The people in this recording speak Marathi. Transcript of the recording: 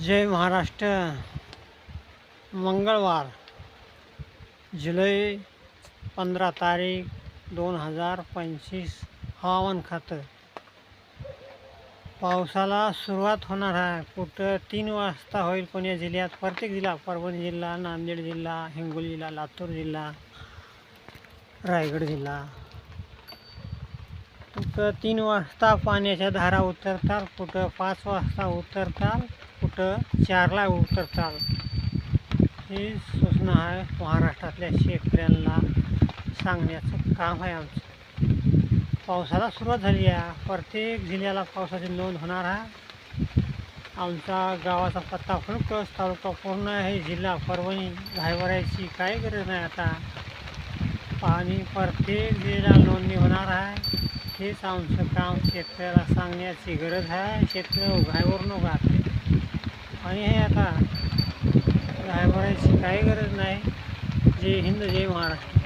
जय महाराष्ट्र मंगळवार जुलै पंधरा तारीख दोन हजार पंचवीस हवामान खातं. पावसाला सुरुवात होणार आहे. कुठं तीन वाजता होईल पुणे जिल्ह्यात? प्रत्येक जिल्हा परभणी जिल्हा नांदेड जिल्हा हिंगोली जिल्हा लातूर जिल्हा रायगड जिल्हा. कुठं तीन वाजता पाण्याच्या धारा उतरतात कुठं पाच वाजता उतरतात कुठं चारला उतरतात ही सूचना आहे महाराष्ट्रातल्या शेतकऱ्यांना सांगण्याचं काम आहे आमचं. पावसाला सुरुवात झाली आहे प्रत्येक जिल्ह्याला पावसाची नोंद होणार आहे. आमचा गावाचा पत्ता फुलकस तालुका पूर्ण आहे जिल्हा परभणी घायवरायची काही गरज नाही आता. पाणी प्रत्येक जिल्ह्याला नोंदणी होणार आहे. हेच आमचं काम शेतकऱ्याला सांगण्याची गरज आहे. शेतकरी घायवर नका आणि हे आता घायवरायची काही गरज नाही. जय हिंद जय महाराष्ट्र.